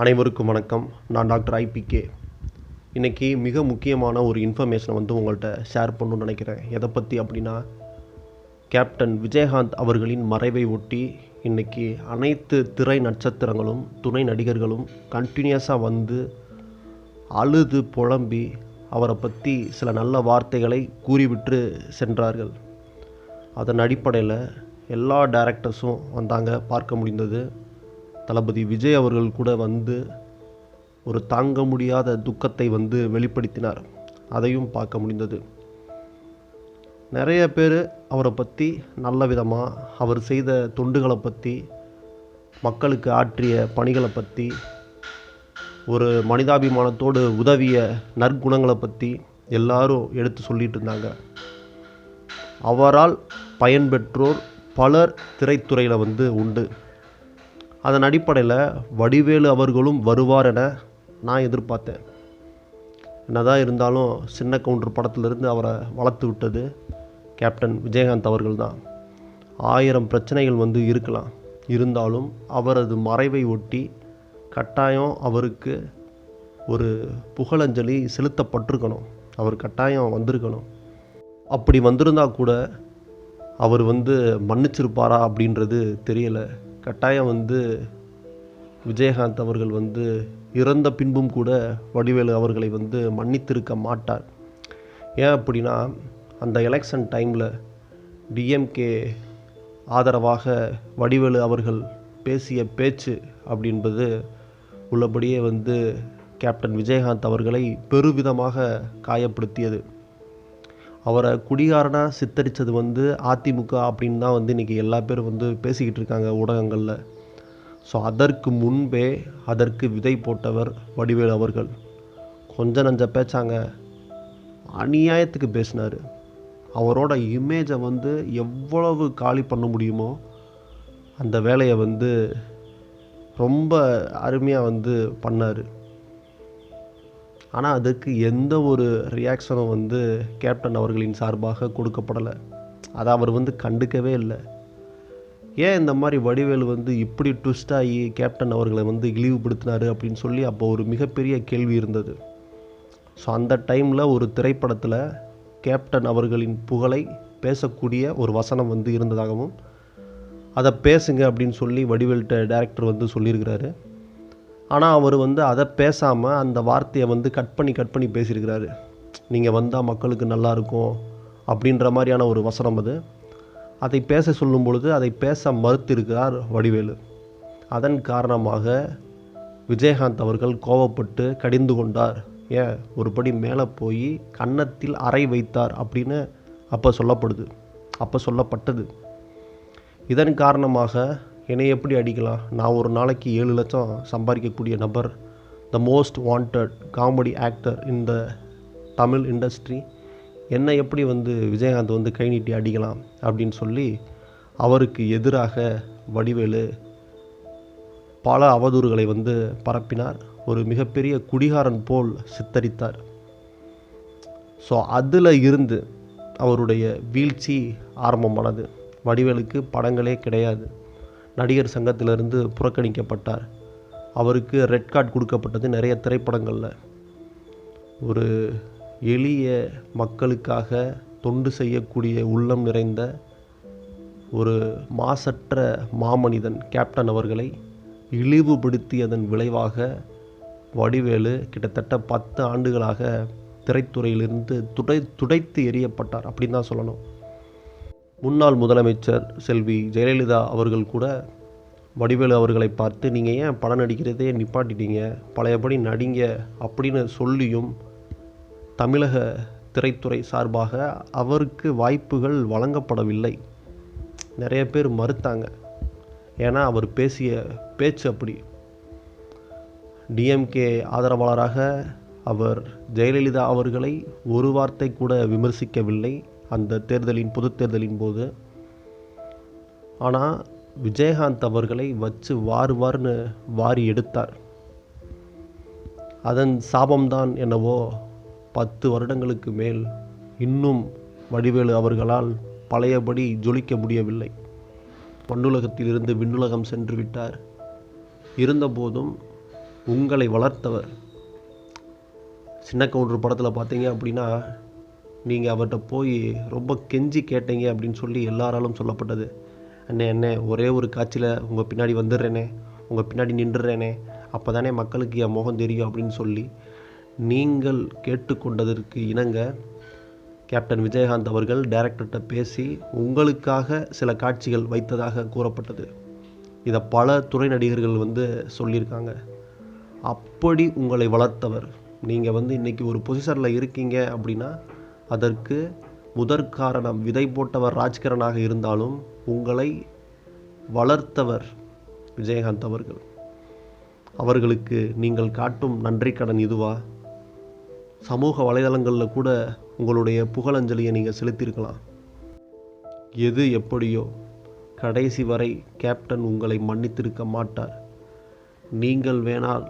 அனைவருக்கும் வணக்கம். நான் டாக்டர் ஐபிகே இன்றைக்கி மிக முக்கியமான ஒரு இன்ஃபர்மேஷனை வந்து உங்கள்கிட்ட ஷேர் பண்ணணும்னு நினைக்கிறேன். எதை பற்றி அப்படின்னா கேப்டன் விஜயகாந்த் அவர்களின் மறைவை ஒட்டி இன்றைக்கி அனைத்து திரை நட்சத்திரங்களும் துணை நடிகர்களும் கண்டினியூஸாக வந்து அழுது புலம்பி அவரை பற்றி சில நல்ல வார்த்தைகளை கூறிவிட்டு சென்றார்கள். அதன் அடிப்படையில் எல்லா டேரக்டர்ஸும் வந்தாங்க பார்க்க முடிந்தது. தளபதி விஜய் அவர்கள் கூட வந்து ஒரு தாங்க முடியாத துக்கத்தை வந்து வெளிப்படுத்தினார். அதையும் பார்க்க முடிந்தது. நிறைய பேர் அவரை பற்றி நல்ல விதமாக அவர் செய்த தொண்டுகளை பற்றி மக்களுக்கு ஆற்றிய பணிகளை பற்றி ஒரு மனிதாபிமானத்தோடு உதவிய நற்குணங்களை பற்றி எல்லாரும் எடுத்து சொல்லிட்டு இருந்தாங்க. அவரால் பயன்பெற்றோர் பலர் திரைத்துறையில் வந்து உண்டு. அதன் அடிப்படையில் வடிவேலு அவர்களும் வருவார் என நான் எதிர்பார்த்தேன். என்னதான் இருந்தாலும் சின்ன கவுண்டர் படத்திலிருந்து அவரை வளர்த்து விட்டது கேப்டன் விஜயகாந்த் அவர்கள் தான் ஆயிரம் பிரச்சனைகள் வந்து இருக்கலாம். இருந்தாலும் அவரது மறைவை ஒட்டி கட்டாயம் அவருக்கு ஒரு புகழஞ்சலி செலுத்தப்பட்டிருக்கணும். அவர் கட்டாயம் வந்திருக்கணும். அப்படி வந்திருந்தா கூட அவர் வந்து மன்னிச்சிருப்பாரா அப்படின்றது தெரியலை. கட்டாயம் வந்து விஜயகாந்த் அவர்கள் வந்து இறந்த பின்பும் கூட வடிவேலு அவர்களை வந்து மன்னித்திருக்க மாட்டார். ஏன் அப்படின்னா அந்த எலெக்ஷன் டைமில் டிஎம்கே ஆதரவாக வடிவேலு அவர்கள் பேசிய பேச்சு அப்படின்றது உள்ளபடியே வந்து கேப்டன் விஜயகாந்த் அவர்களை பெருவிதமாக காயப்படுத்தியது. அவரை குடிகாரனாக சித்தரித்தது வந்து அதிமுக அப்படின்னு தான் வந்து இன்றைக்கி எல்லா பேரும் வந்து பேசிக்கிட்டு இருக்காங்க ஊடகங்களில். ஸோ அதற்கு முன்பே அதற்கு விதை போட்டவர் வடிவேலு அவர்கள். கொஞ்ச நஞ்ச பேச்சாங்க. அநியாயத்துக்கு பேசினார். அவரோட இமேஜை வந்து எவ்வளவு காலி பண்ண முடியுமோ அந்த வேலையை வந்து ரொம்ப அருமையாக வந்து பண்ணார். ஆனால் அதுக்கு எந்த ஒரு ரியாக்ஷனும் வந்து கேப்டன் அவர்களின் சார்பாக கொடுக்கப்படலை. அதை அவர் வந்து கண்டுக்கவே இல்லை. ஏன் இந்த மாதிரி வடிவேலு வந்து இப்படி ட்விஸ்ட் ஆகி கேப்டன் அவர்களை வந்து இழிவுபடுத்தினார் அப்படின்னு சொல்லி அப்போ ஒரு மிகப்பெரிய கேள்வி இருந்தது. ஸோ அந்த டைமில் ஒரு திரைப்படத்தில் கேப்டன் அவர்களின் புகழை பேசக்கூடிய ஒரு வசனம் வந்து இருந்ததாகவும் அதை பேசுங்க அப்படின்னு சொல்லி வடிவேல்கிட்ட டேரக்டர் வந்து சொல்லியிருக்கிறாரு. ஆனால் அவர் வந்து அதை பேசாமல் அந்த வார்த்தையை வந்து கட் பண்ணி கட் பண்ணி பேசியிருக்கிறாரு. நீங்கள் வந்தால் மக்களுக்கு நல்லா இருக்கும் அப்படின்ற மாதிரியான ஒரு வசனம் அது. அதை பேச சொல்லும் பொழுது அதை பேச மறுத்திருக்கிறார் வடிவேலு. அதன் காரணமாக விஜயகாந்த் அவர்கள் கோவப்பட்டு கடிந்து கொண்டார். ஏன் ஒரு படி மேலே போய் கன்னத்தில் அறை வைத்தார் அப்படின்னு அப்போ சொல்லப்படுது. அப்போ சொல்லப்பட்டது. இதன் காரணமாக என்னை எப்படி அடிக்கலாம்? நான் ஒரு நாளைக்கு ஏழு லட்சம் சம்பாதிக்கக்கூடிய நபர் the most wanted comedy actor in the Tamil industry என்னை எப்படி வந்து விஜயகாந்த் வந்து கை நீட்டி அடிக்கலாம் அப்படின்னு சொல்லி அவருக்கு எதிராக வடிவேலு பல அவதூறுகளை வந்து பரப்பினார். ஒரு மிகப்பெரிய குடிகாரன் போல் சித்தரித்தார். ஸோ அதில் இருந்து அவருடைய வீழ்ச்சி ஆரம்பமானது. வடிவேலுக்கு படங்களே கிடையாது. நடிகர் சங்கத்திலிருந்து புறக்கணிக்கப்பட்டார். அவருக்கு ரெட் கார்டு கொடுக்கப்பட்டது நிறைய திரைப்படங்களில். ஒரு எளிய மக்களுக்காக தொண்டு செய்யக்கூடிய உள்ளம் நிறைந்த ஒரு மாசற்ற மாமனிதன் கேப்டன் அவர்களை இழிவுபடுத்தியதன் விளைவாக வடிவேலு கிட்டத்தட்ட பத்து ஆண்டுகளாக திரைத்துறையிலிருந்து துடை துடைத்து எறியப்பட்டார். அப்படின்னு தான் சொல்லணும். முன்னாள் முதலமைச்சர் செல்வி ஜெயலலிதா அவர்கள் கூட வடிவேலு அவர்களை பார்த்து நீங்கள் ஏன் படம் நடிக்கிறதே நிப்பாட்டிட்டீங்க? பழையபடி நடிங்க அப்படின்னு சொல்லியும் தமிழக திரைத்துறை சார்பாக அவருக்கு வாய்ப்புகள் வழங்கப்படவில்லை. நிறைய பேர் மறுத்தாங்க. ஏன்னா அவர் பேசிய பேச்சு அப்படி. டிஎம்கே ஆதரவாளராக அவர் ஜெயலலிதா அவர்களை ஒரு வார்த்தை கூட விமர்சிக்கவில்லை. அந்த தேர்தலின் பொது தேர்தலின் போது. ஆனால் விஜயகாந்த் அவர்களை வச்சு வாரு வாருன்னு வாரி எடுத்தார். அதன் சாபம்தான் என்னவோ பத்து வருடங்களுக்கு மேல் இன்னும் வடிவேலு அவர்களால் பழையபடி ஜொலிக்க முடியவில்லை. மண்ணுலகத்திலிருந்து விண்ணுலகம் சென்று விட்டார். இருந்தபோதும் உங்களை வளர்த்தவர். சின்ன கவுண்டர் படத்தில் பார்த்தீங்க அப்படின்னா நீங்கள் அவர்கிட்ட போய் ரொம்ப கெஞ்சி கேட்டீங்க அப்படின்னு சொல்லி எல்லாராலும் சொல்லப்பட்டது. அண்ணே அண்ணே ஒரே ஒரு காட்சியில் உங்கள் பின்னாடி வந்துடுறேனே உங்கள் பின்னாடி நின்றுறேனே அப்போ தானே மக்களுக்கு என் முகம் தெரியும் அப்படின்னு சொல்லி நீங்கள் கேட்டுக்கொண்டதற்கு இணங்க கேப்டன் விஜயகாந்த் அவர்கள் டைரக்டர்கிட்ட பேசி உங்களுக்காக சில காட்சிகள் வைத்ததாக கூறப்பட்டது. இதை பல துறை நடிகர்கள் வந்து சொல்லியிருக்காங்க. அப்படி உங்களை வளர்த்தவர். நீங்கள் வந்து இன்றைக்கி ஒரு பொசிஷனில் இருக்கீங்க அப்படின்னா அதற்கு முதற் காரணம் விதை போட்டவர் ராஜ்கிரனாக இருந்தாலும் உங்களை வளர்த்தவர் விஜயகாந்த் அவர்கள். அவர்களுக்கு நீங்கள் காட்டும் நன்றி கடன் இதுவா? சமூக வலைதளங்களில் கூட உங்களுடைய புகழஞ்சலியை நீங்கள் செலுத்தியிருக்கலாம். எது எப்படியோ கடைசி வரை கேப்டன் உங்களை மன்னித்திருக்க மாட்டார். நீங்கள் வேணால்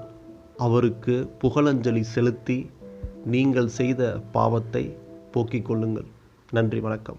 அவருக்கு புகழஞ்சலி செலுத்தி நீங்கள் செய்த பாவத்தை போக்கிக் கொள்ளுங்கள். நன்றி வணக்கம்.